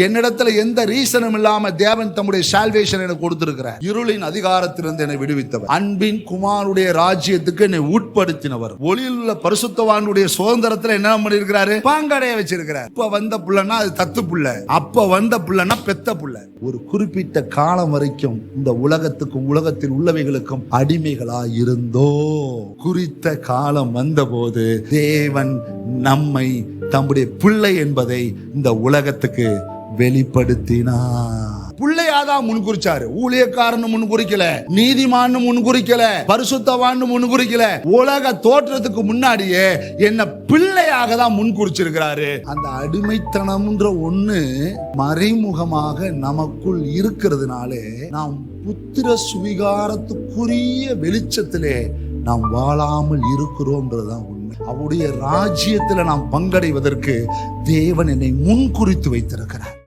என்னிடத்துல எந்த ரீசனும் இல்லாம தேவன் தம்முடைய சால்வேஷன் எனக்கு கொடுத்திருக்கிறார். இருளின் அதிகாரத்திலிருந்து என்னை விடுவித்தவர். அன்பின் குமாருடைய ராஜ்யத்துக்கு என்னை உட்படுத்தினவர். ஒளியில் உள்ள பரிசுத்தவானுடைய சுதந்திரத்துல என்ன பண்ணிருக்கிறாரு பாங்கடைய வச்சிருக்கிறார். இப்ப வந்த புள்ளனா அது தத்து புள்ள. அப்ப வந்த புள்ளனா பெத்த புள்ள. ஒரு குறிப்பிட்ட காலம் வரைக்கும் இந்த உலகத்துக்கும் உலகத்தில் உள்ளவைகளுக்கும் அடிமைகளா இருந்தோ குறித்த காலம் வந்தபோது தேவன் நம்மை தம்முடைய பிள்ளை என்பதை இந்த உலகத்துக்கு வெளிப்படுத்தினா பிள்ளையாதான் முன்குறிச்சாரு. ஊழியக்காரன் முன்குறிக்கல நீதிமான் முன்குறிக்கல பரிசுத்தவான் முன்குறிக்கல உலக தோற்றத்துக்கு முன்னாடியே என்ன பிள்ளையாக தான் முன்குறிச்சிருக்கிறாரு. அந்த அடிமைத்தனம்ன்ற ஒண்ணு மறைமுகமாக நமக்குள் இருக்கிறதுனாலே நாம் புத்திர சுவிகாரத்துக்குரிய வெளிச்சத்திலே நாம் வாழாமல் இருக்கிறோம்ன்றதுதான் அவருடைய ராஜ்யத்தில் நாம் பங்கடைவதற்கு தேவன் என்னை முன்குறித்து வைத்திருக்கிறார்.